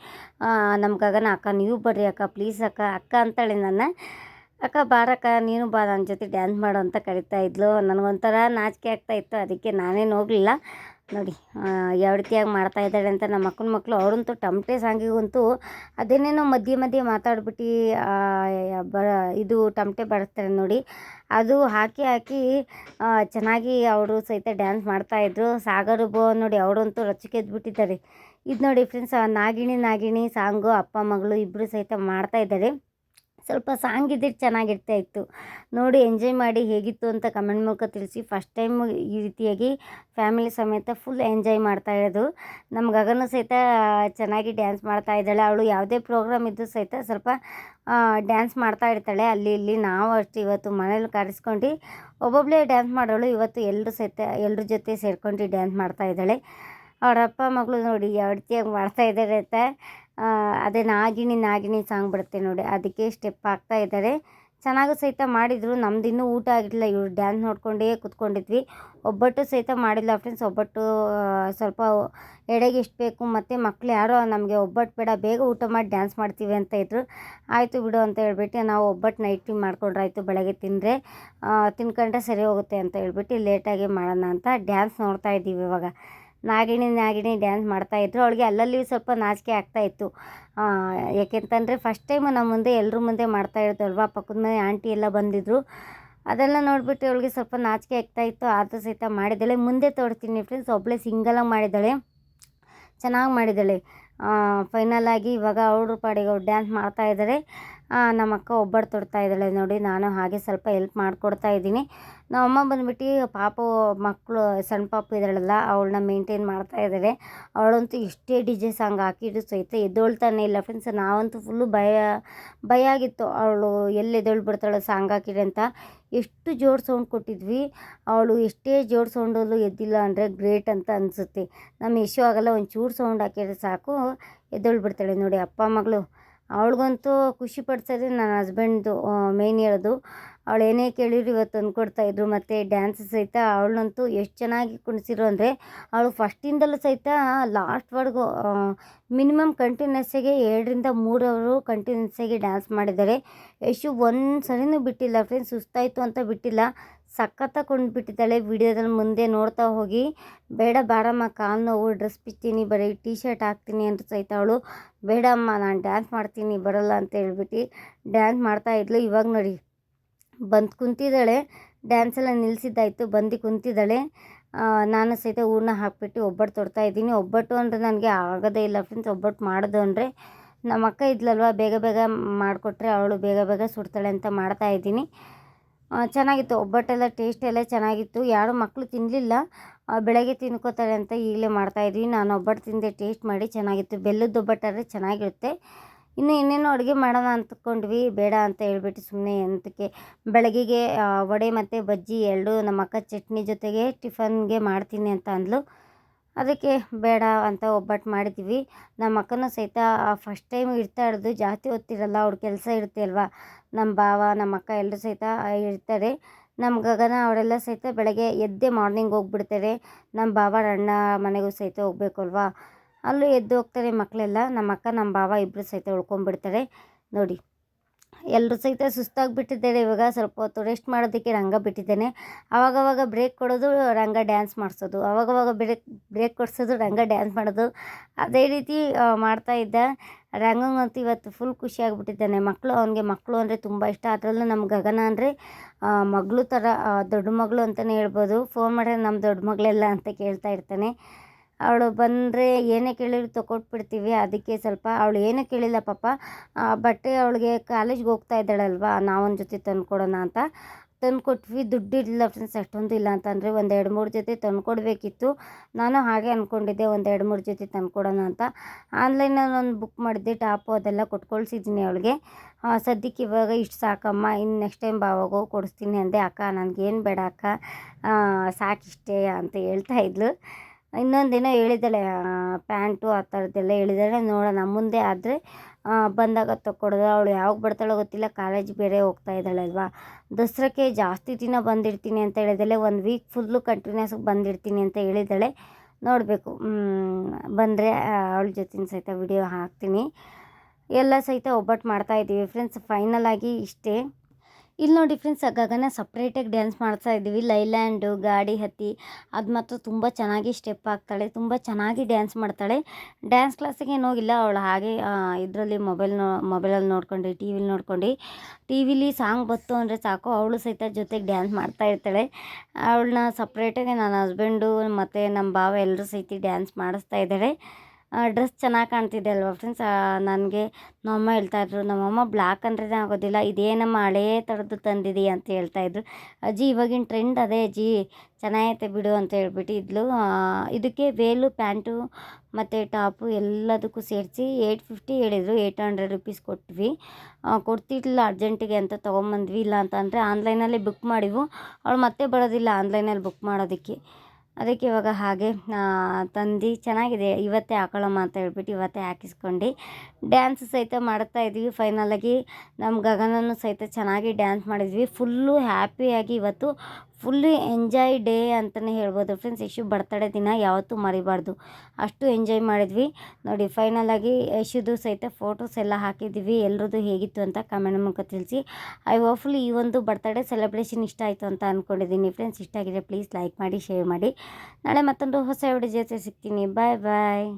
ನಮ್ಗಾಗನ ಗಗನ, ಅಕ್ಕ, ನೀವು ಬರ್ರಿ ಅಕ್ಕ ಪ್ಲೀಸ್ ಅಕ್ಕ ಅಕ್ಕ ಅಂತಾಳೆ ನನ್ನ, ಅಕ್ಕ, ಬಾರಕ್ಕ, ನೀನು ಬಾ ನನ್ನ ಜೊತೆ ಡ್ಯಾನ್ಸ್ ಮಾಡು ಅಂತ ಕರಿತಾ ಇದ್ಲು. ನನಗೊಂಥರ ನಾಚಿಕೆ ಆಗ್ತಾ ಇತ್ತು. ಅದಕ್ಕೆ ನಾನೇನು ಹೋಗಲಿಲ್ಲ. ನೋಡಿ ಯಾವ ರೀತಿಯಾಗಿ ಮಾಡ್ತಾ ಇದ್ದಾಳೆ ಅಂತ ನಮ್ಮ ಅಕ್ಕನ ಮಕ್ಕಳು ಅವರಂತೂ ಟಮಟೆ ಸಾಂಗಿಗಂತೂ ಅದೇನೇನೋ ಮಧ್ಯೆ ಮಧ್ಯೆ ಮಾತಾಡ್ಬಿಟ್ಟು ಬ, ಇದು ಟಮಟೆ ಬರ್ತಾರೆ ನೋಡಿ. ಅದು ಹಾಕಿ ಹಾಕಿ ಚೆನ್ನಾಗಿ ಅವರು ಸಹಿತ ಡ್ಯಾನ್ಸ್ ಮಾಡ್ತಾಯಿದ್ರು ಸಾಗರ್ ಬೋ ನೋಡಿ ಅವರಂತೂ ರೊಚ್ಚಿಗೆದ್ಬಿಟ್ಟಿದ್ದಾರೆ. ಇದು ನೋಡಿ ಫ್ರೆಂಡ್ಸ್ ನಾಗಿಣಿ ನಾಗಿಣಿ ಸಾಂಗು ಅಪ್ಪ, ಮಗಳು ಇಬ್ಬರು ಸಹಿತ ಮಾಡ್ತಾ ಇದ್ದಾರೆ. ಸ್ವಲ್ಪ ಸಾಂಗ್ ಇದ್ದಿದ್ದು ಚೆನ್ನಾಗಿರ್ತಾ ಇತ್ತು. ನೋಡಿ ಎಂಜಾಯ್ ಮಾಡಿ ಹೇಗಿತ್ತು ಅಂತ ಕಮೆಂಟ್ ಮೂಲಕ ತಿಳಿಸಿ. ಫಸ್ಟ್ ಟೈಮ್ ಈ ರೀತಿಯಾಗಿ ಫ್ಯಾಮಿಲಿ ಸಮೇತ ಫುಲ್ ಎಂಜಾಯ್ ಮಾಡ್ತಾ ಇರೋದು. ನಮ್ಮ ಗಗನ ಸಹಿತ ಚೆನ್ನಾಗಿ ಡ್ಯಾನ್ಸ್ ಮಾಡ್ತಾ ಇದ್ದಾಳೆ. ಅವಳು ಯಾವುದೇ ಪ್ರೋಗ್ರಾಮ್ ಇದ್ದು ಸಹಿತ ಸ್ವಲ್ಪ ಡ್ಯಾನ್ಸ್ ಮಾಡ್ತಾ ಇರ್ತಾಳೆ. ಅಲ್ಲಿ ಇಲ್ಲಿ ನಾವು ಅಷ್ಟು ಇವತ್ತು ಮನೇಲಿ ಕರೆಸ್ಕೊಂಡು ಒಬ್ಬೊಬ್ಬಳೇ ಡ್ಯಾನ್ಸ್ ಮಾಡೋಳು. ಇವತ್ತು ಎಲ್ಲರೂ ಸಹಿತ ಎಲ್ಲರ ಜೊತೆ ಸೇರ್ಕೊಂಡು ಡ್ಯಾನ್ಸ್ ಮಾಡ್ತಾ ಇದ್ದಾಳೆ. ಅವರಪ್ಪ ಮಗಳು ನೋಡಿ ಯಾವ ರೀತಿಯಾಗಿ ಮಾಡ್ತಾ ಇದ್ದಾರೆ ಅಂತ. ಅದೇ ನಾಗಿಣಿ ನಾಗಿಣಿ ಸಾಂಗ್ ಬರುತ್ತೆ ನೋಡಿ. ಅದಕ್ಕೆ ಸ್ಟೆಪ್ ಹಾಕ್ತಾ ಇದ್ದಾರೆ. ಚೆನ್ನಾಗೂ ಸಹಿತ ಮಾಡಿದರು. ನಮ್ದು ಇನ್ನೂ ಊಟ ಆಗಿರಲಿಲ್ಲ. ಇವರು ಡ್ಯಾನ್ಸ್ ನೋಡ್ಕೊಂಡೇ ಕೂತ್ಕೊಂಡಿದ್ವಿ. ಒಬ್ಬಟ್ಟು ಸಹಿತ ಮಾಡಿಲ್ಲ ಫ್ರೆಂಡ್ಸ್ ಒಬ್ಬಟ್ಟು ಸ್ವಲ್ಪ ಎಡೆಗೆ ಎಷ್ಟು ಬೇಕು, ಮತ್ತು ಮಕ್ಳು ಯಾರೋ ನಮಗೆ ಒಬ್ಬಟ್ಟು ಬೇಡ, ಬೇಗ ಊಟ ಮಾಡಿ ಡ್ಯಾನ್ಸ್ ಮಾಡ್ತೀವಿ ಅಂತ ಇದ್ರು. ಆಯಿತು ಬಿಡು ಅಂತ ಹೇಳ್ಬಿಟ್ಟು ನಾವು ಒಬ್ಬಟ್ಟು ನೈಟ್ ಮಾಡ್ಕೊಂಡ್ರೆ ಆಯಿತು ಬೆಳಗ್ಗೆ ತಿಂದರೆ. ತಿನ್ಕೊಂಡ್ರೆ ಸರಿ ಹೋಗುತ್ತೆ ಅಂತ ಹೇಳ್ಬಿಟ್ಟು ಲೇಟಾಗಿ ಮಾಡೋಣ ಅಂತ ಡ್ಯಾನ್ಸ್ ನೋಡ್ತಾ ಇದ್ದೀವಿ ಇವಾಗ. ನಾಗಿಣಿ ನಾಗಿಣಿ ಡ್ಯಾನ್ಸ್ ಮಾಡ್ತಾಯಿದ್ರು ಅವಳಿಗೆ ಅಲ್ಲಲ್ಲಿ ಸ್ವಲ್ಪ ನಾಚಿಕೆ ಆಗ್ತಾ ಇತ್ತು. ಆ, ಯಾಕೆಂತಂದರೆ ಫಸ್ಟ್ ಟೈಮು ನಮ್ಮ ಮುಂದೆ ಎಲ್ಲರ ಮುಂದೆ ಮಾಡ್ತಾ ಇರೋದಲ್ವ ಪಕ್ಕದ ಮನೆ ಆಂಟಿ ಎಲ್ಲ ಬಂದಿದ್ದರು ಅದೆಲ್ಲ ನೋಡಿಬಿಟ್ಟು ಅವಳಿಗೆ ಸ್ವಲ್ಪ ನಾಚಿಕೆ ಆಗ್ತಾ ಇತ್ತು. ಆದರೂ ಸಹಿತ ಮಾಡಿದ್ದಾಳೆ. ಮುಂದೆ ತೋರಿಸ್ತೀನಿ ಫ್ರೆಂಡ್ಸ್ ಒಬ್ಬಳೇ ಸಿಂಗಲಾಗಿ ಮಾಡಿದ್ದಾಳೆ. ಚೆನ್ನಾಗಿ ಮಾಡಿದ್ದಾಳೆ. ಫೈನಲ್ ಆಗಿ ಇವಾಗ ಅವ್ರ ಪಾಡಿಗೆ ಅವ್ರು ಡ್ಯಾನ್ಸ್ ಮಾಡ್ತಾ ಇದ್ದಾರೆ ನಮ್ಮ ಅಕ್ಕ ಒಬ್ಬಟ್ಟು ತೊಡ್ತಾ ಇದ್ದಾಳೆ ನೋಡಿ, ನಾನು ಹಾಗೆ ಸ್ವಲ್ಪ ಹೆಲ್ಪ್ ಮಾಡಿಕೊಡ್ತಾ ಇದ್ದೀನಿ. ನಮ್ಮ ಅಮ್ಮ ಬಂದ್ಬಿಟ್ಟು, ಪಾಪ ಮಕ್ಕಳು ಸಣ್ಣ ಪಾಪು ಇದ್ದಾಳಲ್ಲ, ಅವಳನ್ನ ಮೇಂಟೈನ್ ಮಾಡ್ತಾ ಇದ್ದಾಳೆ. ಅವಳಂತೂ ಎಷ್ಟೇ ಡಿ ಜೆ ಸಾಂಗ್ ಹಾಕಿದ್ರು ಸಹಿತ ಎದ್ದೋಳ್ತಾನೆ ಇಲ್ಲ ಫ್ರೆಂಡ್ಸ್ ನಾವಂತೂ ಫುಲ್ಲು ಭಯ ಭಯ ಆಗಿತ್ತು. ಅವಳು ಎಲ್ಲಿ ಎದ್ದೇಳಿ ಬಿಡ್ತಾಳೆ ಸಾಂಗ್ ಹಾಕಿದ್ರೆ ಅಂತ. ಎಷ್ಟು ಜೋರು ಸೌಂಡ್ ಕೊಟ್ಟಿದ್ವಿ. ಅವಳು ಎಷ್ಟೇ ಜೋರು ಸೌಂಡಲ್ಲೂ ಎದ್ದಿಲ್ಲ ಅಂದರೆ ಗ್ರೇಟ್ ಅಂತ ಅನಿಸುತ್ತೆ. ನಮ್ಮ ಯಶು ಆಗಲ್ಲ ಒಂಚೂರು ಸೌಂಡ್ ಹಾಕಿದ್ರೆ ಸಾಕು. ಎದ್ದೇಳಿಬಿಡ್ತಾಳೆ ನೋಡಿ, ಅಪ್ಪ, ಮಗಳು. ಅವಳಿಗಂತೂ ಖುಷಿ ಪಡ್ಸೋದೇ ನನ್ನ ಹಸ್ಬೆಂಡ್ದು ಮೇಯ್ನ್ ಹೇಳೋದು, ಅವಳು ಏನೇ ಕೇಳಿದ್ರು ಇವತ್ತು ತಂದ್ಕೊಡ್ತಾಯಿದ್ರು ಮತ್ತು ಡ್ಯಾನ್ಸ್ ಸಹಿತ ಅವಳನ್ನಂತೂ ಎಷ್ಟು ಚೆನ್ನಾಗಿ ಕುಣಿಸಿದ್ರು ಅಂದರೆ, ಅವಳು ಫಸ್ಟಿಂದಲೂ ಸಹಿತ ಲಾಸ್ಟ್ವರೆಗೂ ಮಿನಿಮಮ್ ಕಂಟಿನ್ಯೂಸ್ಸಾಗಿ ಎರಡರಿಂದ ಮೂರು ಅವರು ಕಂಟಿನ್ಯೂಸ್ಸಾಗಿ ಡ್ಯಾನ್ಸ್ ಮಾಡಿದ್ದಾರೆ. ಯಶು ಒಂದು ಸರಿನೂ ಬಿಟ್ಟಿಲ್ಲ ಫ್ರೆಂಡ್ಸ್ ಸುಸ್ತಾಯಿತು ಅಂತ ಬಿಟ್ಟಿಲ್ಲ. ಸಖತ್ತಾಗಿ ಕುಂದ್ಬಿಟ್ಟಿದ್ದಾಳೆ ವಿಡಿಯೋದಲ್ಲಿ ಮುಂದೆ ನೋಡ್ತಾ ಹೋಗಿ, ಬೇಡ ಬಾಡಮ್ಮ ಕಾಲು ನೋವು, ಡ್ರೆಸ್ ಬಿಚ್ತೀನಿ ಬರೀ ಟೀ ಶರ್ಟ್ ಹಾಕ್ತೀನಿ ಅಂತ ಸಹಿತ ಅವಳು, ಬೇಡಮ್ಮ, ನಾನು ಡ್ಯಾನ್ಸ್ ಮಾಡ್ತೀನಿ, ಬರಲ್ಲ ಅಂತ ಹೇಳ್ಬಿಟ್ಟು ಡ್ಯಾನ್ಸ್ ಮಾಡ್ತಾ ಇದ್ಲು. ಇವಾಗ ನೋಡಿ, ಬಂದು ಕುಂತಿದ್ದಾಳೆ. ಡ್ಯಾನ್ಸ್ ಎಲ್ಲ ನಿಲ್ಲಿಸಿದ್ದಾಯಿತು ಬಂದು ಕುಂತಿದ್ದಾಳೆ. ನಾನು ಸಹಿತ ಹೂರ್ಣ ಹಾಕ್ಬಿಟ್ಟು ಒಬ್ಬಟ್ಟು ತೊಡ್ತಾ ಇದ್ದೀನಿ. ಒಬ್ಬಟ್ಟು ಅಂದರೆ ನನಗೆ ಆಗೋದೇ ಇಲ್ಲ ಫ್ರೆಂಡ್ಸ್ ಒಬ್ಬಟ್ಟು ಮಾಡೋದು ಅಂದರೆ ನಮ್ಮ ಅಕ್ಕ ಇದ್ಲಲ್ವ, ಬೇಗ ಬೇಗ ಮಾಡಿಕೊಟ್ರೆ ಅವಳು ಬೇಗ ಬೇಗ ಸುಡ್ತಾಳೆ ಅಂತ ಮಾಡ್ತಾ ಇದ್ದೀನಿ. ಚೆನ್ನಾಗಿತ್ತು. ಒಬ್ಬಟ್ಟೆಲ್ಲ ಟೇಸ್ಟ್ ಎಲ್ಲ ಚೆನ್ನಾಗಿತ್ತು. ಯಾರು ಮಕ್ಕಳು ತಿನ್ನಲಿಲ್ಲ ಬೆಳಗ್ಗೆ ತಿನ್ಕೋತಾರೆ ಅಂತ ಈಗಲೇ ಮಾಡ್ತಾಯಿದ್ವಿ ನಾನು ಒಬ್ಬಟ್ಟು ತಿಂದೆ ಟೇಸ್ಟ್ ಮಾಡಿ ಚೆನ್ನಾಗಿತ್ತು. ಬೆಲ್ಲದ ಒಬ್ಬಟ್ಟಾದ್ರೆ ಚೆನ್ನಾಗಿರುತ್ತೆ. ಇನ್ನು ಇನ್ನೇನೋ ಅಡುಗೆ ಮಾಡೋಣ ಅಂದ್ಕೊಂಡ್ವಿ. ಬೇಡ ಅಂತ ಹೇಳ್ಬಿಟ್ಟು ಸುಮ್ಮನೆ ಎಂತಕ್ಕೆ ಬೆಳಗ್ಗೆಗೆ ವಡೆ ಮತ್ತು ಬಜ್ಜಿ ಎರಡು, ನಮ್ಮ ಅಕ್ಕ ಚಟ್ನಿ ಜೊತೆಗೆ ಟಿಫನ್ಗೆ ಮಾಡ್ತೀನಿ ಅಂತ ಅಂದ್ಲು. ಅದಕ್ಕೆ ಬೇಡ ಅಂತ ಒಬ್ಬಟ್ಟು ಮಾಡಿದ್ವಿ. ನಮ್ಮ ಅಕ್ಕನೂ ಸಹಿತ ಫಸ್ಟ್ ಟೈಮ್ ಇರ್ತಾ ಇರೋದು ಜಾಸ್ತಿ ಹೊತ್ತಿರಲ್ಲ ಅವ್ರ ಕೆಲಸ ಇರುತ್ತೆ ಅಲ್ವಾ? ನಮ್ಮ ಭಾವ, ನಮ್ಮ ಅಕ್ಕ ಎಲ್ಲರೂ ಸಹಿತ ಇರ್ತಾರೆ. ನಮ್ಮ ಗಗನ ಅವರೆಲ್ಲ ಸಹಿತ ಬೆಳಗ್ಗೆ ಎದ್ದೇ ಮಾರ್ನಿಂಗ್ ಹೋಗ್ಬಿಡ್ತಾರೆ. ನಮ್ಮ ಭಾವ ಅಣ್ಣ ಮನೆಗೂ ಸಹಿತ ಹೋಗಬೇಕು ಅಲ್ವಾ? ಅಲ್ಲೂ ಎದ್ದು ಹೋಗ್ತಾರೆ ಮಕ್ಕಳೆಲ್ಲ. ನಮ್ಮ ಅಕ್ಕ, ನಮ್ಮ ಭಾವ ಇಬ್ಬರು ಸಹಿತ ಉಳ್ಕೊಂಡ್ಬಿಡ್ತಾರೆ. ನೋಡಿ. ಎಲ್ಲರೂ ಸಹಿತ ಸುಸ್ತಾಗಿಬಿಟ್ಟಿದ್ದೇನೆ ಇವಾಗ ಸ್ವಲ್ಪ ಹೊತ್ತು ರೆಸ್ಟ್ ಮಾಡೋದಕ್ಕೆ ರಂಗ ಬಿಟ್ಟಿದ್ದೇನೆ. ಆವಾಗವಾಗ ಬ್ರೇಕ್ ಕೊಡೋದು, ರಂಗ ಡ್ಯಾನ್ಸ್ ಮಾಡಿಸೋದು. ಆವಾಗವಾಗ ಬ್ರೇಕ್ ಬ್ರೇಕ್ ಕೊಡಿಸೋದು, ರಂಗ ಡ್ಯಾನ್ಸ್ ಮಾಡೋದು. ಅದೇ ರೀತಿ ಮಾಡ್ತಾ ಇದ್ದ. ರಂಗಂಗಂತೂ ಇವತ್ತು ಫುಲ್ ಖುಷಿಯಾಗಿಬಿಟ್ಟಿದ್ದಾನೆ ಮಕ್ಕಳು ಅವನಿಗೆ ಮಕ್ಕಳು ಅಂದರೆ ತುಂಬ ಇಷ್ಟ. ಅದರಲ್ಲೂ ನಮ್ಮ ಗಗನ ಅಂದರೆ ಮಗಳು ಥರ ದೊಡ್ಡ ಮಗಳು ಅಂತಲೇ ಹೇಳ್ಬೋದು. ಫೋನ್ ಮಾಡಿದ್ರೆ ನಮ್ಮ ದೊಡ್ಡ ಮಗಳೆಲ್ಲ ಅಂತ ಕೇಳ್ತಾ ಇರ್ತಾನೆ. ಅವಳು ಬಂದರೆ ಏನೇ ಕೇಳಿದ್ರು ತೊಗೊಟ್ಬಿಡ್ತೀವಿ ಅದಕ್ಕೆ ಸ್ವಲ್ಪ ಅವಳು ಏನೂ ಕೇಳಿಲ್ಲ ಪಾಪ. ಬಟ್ಟೆ ಅವಳಿಗೆ ಕಾಲೇಜ್ಗೆ ಹೋಗ್ತಾ ಇದ್ದಾಳಲ್ವಾ, ನಾವೊಂದು ಜೊತೆ ತಂದ್ಕೊಡೋಣ ಅಂತ. ತಂದು ಕೊಟ್ವಿ ದುಡ್ಡು ಇಲ್ಲ ಫ್ರೆಂಡ್ಸ್ ಅಷ್ಟೊಂದು ಇಲ್ಲ ಅಂತಂದರೆ ಒಂದು ಎರಡು ಮೂರು ಜೊತೆ ತಂದುಕೊಡ್ಬೇಕಿತ್ತು. ನಾನು ಹಾಗೆ ಅಂದ್ಕೊಂಡಿದ್ದೆ ಒಂದು ಎರಡು ಮೂರು ಜೊತೆ ತಂದುಕೊಡೋಣ ಅಂತ. ಆನ್ಲೈನಲ್ಲಿ ಒಂದು ಬುಕ್ ಮಾಡಿದ್ದೆ, ಟಾಪು ಅದೆಲ್ಲ ಕೊಟ್ಕೊಳ್ಸಿದ್ದೀನಿ ಅವಳಿಗೆ. ಸದ್ಯಕ್ಕೆ ಇವಾಗ ಇಷ್ಟು ಸಾಕಮ್ಮ ಇನ್ನು ನೆಕ್ಸ್ಟ್ ಟೈಮ್ ಬಾವಾಗೋ ಕೊಡಿಸ್ತೀನಿ ಅಂದೆ, ಅಕ್ಕ, ನನಗೇನು ಬೇಡ ಅಕ್ಕ. ಸಾಕಿಷ್ಟೇ ಅಂತ ಹೇಳ್ತಾ ಇದ್ಲು. ಇನ್ನೊಂದೇನೋ ಹೇಳಿದ್ದಾಳೆ ಪ್ಯಾಂಟು ಆ ಥರದ್ದೆಲ್ಲ ಹೇಳಿದ್ದಾಳೆ, ನೋಡೋಣ ಮುಂದೆ ಆದರೆ ಬಂದಾಗ ತಕ್ಕೊಡೋದು. ಅವಳು ಯಾವಾಗ ಬರ್ತಾಳೋ ಗೊತ್ತಿಲ್ಲ, ಕಾಲೇಜ್ ಬೇರೆ ಹೋಗ್ತಾ ಇದ್ದಾಳೆ ಅಲ್ವಾ? ದಸರಾಕ್ಕೆ ಜಾಸ್ತಿ ದಿನ ಬಂದಿರ್ತೀನಿ ಅಂತ ಹೇಳಿದ್ದಾಳೆ ಒಂದು ವೀಕ್ ಫುಲ್ಲು ಕಂಟಿನ್ಯೂಸ್ ಬಂದಿರ್ತೀನಿ ಅಂತ ಹೇಳಿದ್ದಾಳೆ ನೋಡಬೇಕು. ಬಂದರೆ ಅವಳ ಜೊತೆ ಸಹಿತ ವಿಡಿಯೋ ಹಾಕ್ತೀನಿ. ಎಲ್ಲ ಸಹಿತ ಒಬ್ಬಟ್ಟು ಮಾಡ್ತಾಯಿದ್ದೀವಿ ಫ್ರೆಂಡ್ಸ್ ಫೈನಲ್ ಆಗಿ ಇಷ್ಟೇ. ಇಲ್ಲಿ ನೋಡಿ ಫ್ರೆಂಡ್ಸ್ ಗಗನ ಸಪ್ರೇಟಾಗಿ ಡ್ಯಾನ್ಸ್ ಮಾಡ್ತಾ ಇದ್ದೀವಿ. ಲೈಲ್ಯಾಂಡು ಗಾಡಿ ಹತ್ತಿ, ಅದು ಮಾತ್ರ ತುಂಬ ಚೆನ್ನಾಗಿ ಸ್ಟೆಪ್ ಹಾಕ್ತಾಳೆ ತುಂಬ ಚೆನ್ನಾಗಿ ಡ್ಯಾನ್ಸ್ ಮಾಡ್ತಾಳೆ. ಡ್ಯಾನ್ಸ್ ಕ್ಲಾಸಿಗೆ ಏನು ಹೋಗಿಲ್ಲ ಅವಳು ಹಾಗೆ ಇದರಲ್ಲಿ ಮೊಬೈಲ್ ನೋ ಮೊಬೈಲಲ್ಲಿ ನೋಡ್ಕೊಂಡು ಟಿ ವಿಲಿ ನೋಡ್ಕೊಂಡು. ಟಿ ವಿಲಿ ಸಾಂಗ್ ಬತ್ತು ಅಂದರೆ ಸಾಕು, ಅವಳು ಸಹಿತ ಜೊತೆಗೆ ಡ್ಯಾನ್ಸ್ ಮಾಡ್ತಾ ಇರ್ತಾಳೆ. ಅವಳನ್ನ ಸಪ್ರೇಟಾಗಿ ನನ್ನ ಹಸ್ಬೆಂಡು ಮತ್ತು ನಮ್ಮ ಭಾವ ಎಲ್ಲರೂ ಸಹಿತ ಡ್ಯಾನ್ಸ್ ಮಾಡಿಸ್ತಾ ಇದ್ದಾರೆ ಡ್ರೆಸ್ ಚೆನ್ನಾಗಿ ಕಾಣ್ತಿದೆ ಅಲ್ವಾ ಫ್ರೆಂಡ್ಸ್ ನನಗೆ ನಮ್ಮಮ್ಮ ಹೇಳ್ತಾಯಿದ್ರು ನಮ್ಮಮ್ಮ ಬ್ಲ್ಯಾಕ್ ಅಂದ್ರೇ ಆಗೋದಿಲ್ಲ ಇದೇನಮ್ಮ ಹಳೇ ಥರದ್ದು ತಂದಿದ್ದೀಯ ಅಂತ ಹೇಳ್ತಾಯಿದ್ರು ಅಜ್ಜಿ ಇವಾಗಿನ ಟ್ರೆಂಡ್ ಅದೇ ಅಜ್ಜಿ ಚೆನ್ನಾಗೈತೆ ಬಿಡು ಅಂತ ಹೇಳ್ಬಿಟ್ಟು ಇದ್ಲು. ಇದಕ್ಕೆ ವೇಲು, ಪ್ಯಾಂಟು ಮತ್ತು ಟಾಪು ಎಲ್ಲದಕ್ಕೂ ಸೇರಿಸಿ ಏಯ್ಟ್ ಫಿಫ್ಟಿ ಹೇಳಿದರು ಏಯ್ಟ್ ಹಂಡ್ರೆಡ್ ರುಪೀಸ್ ಕೊಟ್ವಿ. ಕೊಡ್ತಿರ್ಲಿಲ್ಲ ಅರ್ಜೆಂಟಿಗೆ ಅಂತ ತೊಗೊಂಬಂದ್ವಿ, ಇಲ್ಲ ಅಂತಂದರೆ ಆನ್ಲೈನಲ್ಲೇ ಬುಕ್ ಮಾಡಿವು. ಅವಳು ಮತ್ತೆ ಬರೋದಿಲ್ಲ ಆನ್ಲೈನಲ್ಲಿ ಬುಕ್ ಮಾಡೋದಕ್ಕೆ. ಅದಕ್ಕೆ ಇವಾಗ ಹಾಗೆ ತಂದು ಚೆನ್ನಾಗಿದೆ. ಇವತ್ತೇ ಹಾಕೊಳ್ಳೋಮ್ಮ ಅಂತ ಹೇಳ್ಬಿಟ್ಟು ಇವತ್ತೇ ಹಾಕಿಸ್ಕೊಂಡು. ಡ್ಯಾನ್ಸ್ ಸಹಿತ ಮಾಡ್ತಾ ಇದ್ವಿ ಫೈನಲಾಗಿ ನಮ್ಮ ಗಗನನ್ನು ಸಹಿತ ಚೆನ್ನಾಗಿ ಡ್ಯಾನ್ಸ್ ಮಾಡಿದ್ವಿ. ಫುಲ್ಲು ಹ್ಯಾಪಿಯಾಗಿ ಇವತ್ತು ಫುಲ್ಲು ಎಂಜಾಯ್ ಡೇ ಅಂತಲೇ ಹೇಳ್ಬೋದು ಫ್ರೆಂಡ್ಸ್. ಯಶು ಬರ್ತಡೇ ದಿನ ಯಾವತ್ತೂ ಮರಿಬಾರ್ದು. ಅಷ್ಟು ಎಂಜಾಯ್ ಮಾಡಿದ್ವಿ. ನೋಡಿ ಫೈನಲಾಗಿ ಯಶುದು ಸಹಿತ ಫೋಟೋಸ್ ಎಲ್ಲ ಹಾಕಿದ್ದೀವಿ. ಎಲ್ಲರದ್ದು ಹೇಗಿತ್ತು ಅಂತ ಕಮೆಂಟ್ ಮೂಲಕ ತಿಳಿಸಿ. ಐ ಹೋಪ್ಫುಲಿ ಈ ಒಂದು ಬರ್ತಡೇ ಸೆಲೆಬ್ರೇಷನ್ ಇಷ್ಟ ಆಯಿತು ಅಂತ ಅಂದ್ಕೊಂಡಿದ್ದೀನಿ ಫ್ರೆಂಡ್ಸ್. ಇಷ್ಟ ಆಗಿದೆ ಪ್ಲೀಸ್ ಲೈಕ್ ಮಾಡಿ ಶೇರ್ ಮಾಡಿ. ನಾಳೆ ಮತ್ತೊಂದು ಹೊಸ ವಿಡಿಯೋ ಜೊತೆ ಸಿಗ್ತೀನಿ. ಬಾಯ್ ಬಾಯ್